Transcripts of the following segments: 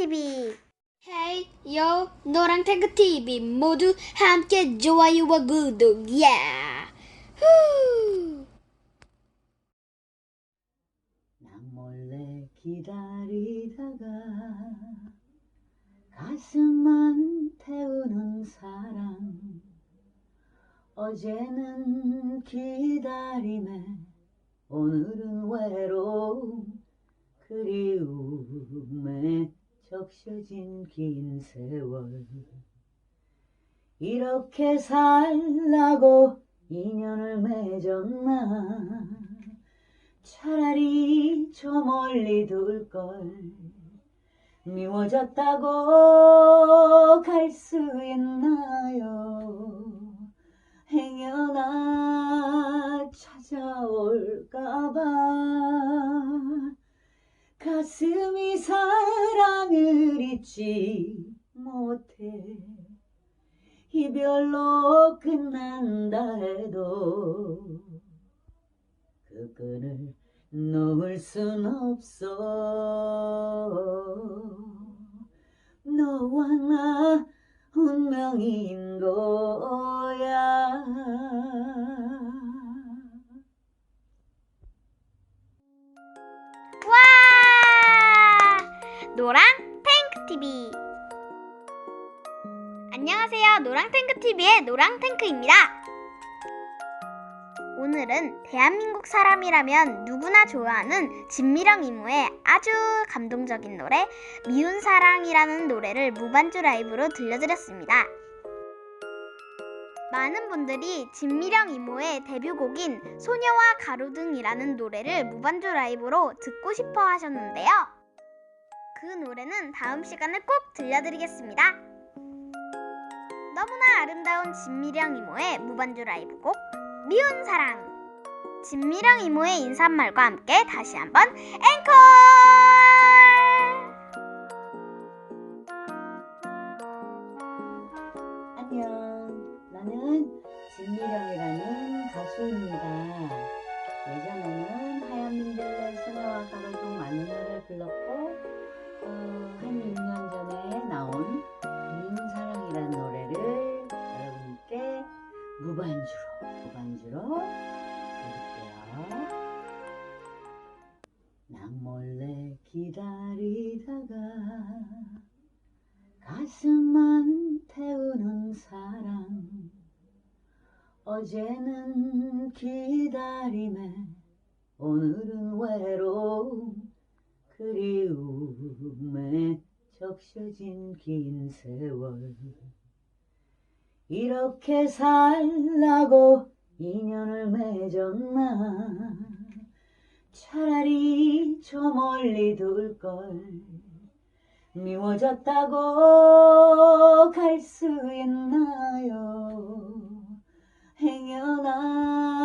TV. 헤이 요 노랑 탱크 TV 모두 함께 좋아요와 구독 야. 후. 난 몰래 기다리다가 가슴만 태우는 사랑 어제는 기다림에 오늘은 외로움 그리움에 적셔진 긴 세월. 이렇게 살라고 인연을 맺었나? 차라리 저 멀리 둘걸. 미워졌다고 갈 수 있나요? 행여나 찾아올까봐 잊지 못해. 이별로 끝난다 해도 그 끈을 놓을 순 없어. 너와 나 운명인 거야. 와! 노랑 탱크 TV. 안녕하세요. 노랑 탱크 TV의 노랑 탱크입니다. 오늘은 대한민국 사람이라면 누구나 좋아하는 진미령 이모의 아주 감동적인 노래 미운 사랑이라는 노래를 무반주 라이브로 들려드렸습니다. 많은 분들이 진미령 이모의 데뷔곡인 소녀와 가로등이라는 노래를 무반주 라이브로 듣고 싶어 하셨는데요. 그 노래는 다음 시간에 꼭 들려드리겠습니다. 너무나 아름다운 진미령 이모의 무반주 라이브곡 미운 사랑 진미령 이모의 인사말과 함께 다시 한번 앵콜! 나는 진미령이라는 가수입니다 예전에는 반주로 무반주로 드릴게요. 난 몰래 기다리다가 가슴만 태우는 사랑 어제는 기다림에 오늘은 외로움. 그리움에 적셔진 긴 세월. 이렇게 살라고 인연을 맺었나? 차라리 저 멀리 둘걸. 미워졌다고 갈 수 있나요? 행여나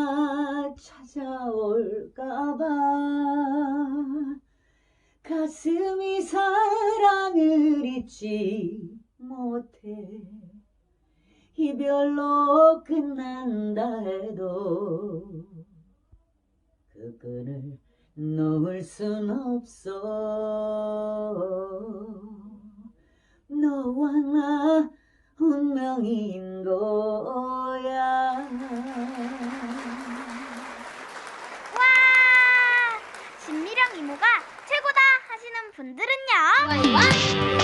찾아올까봐. 가슴이 사랑을 잊지 못해 이별로 끝난다 해도 그 끈을 놓을 순 없어 너와 나 운명인 거야 와! 진미령 이모가 최고다 하시는 분들은요. 좋아요와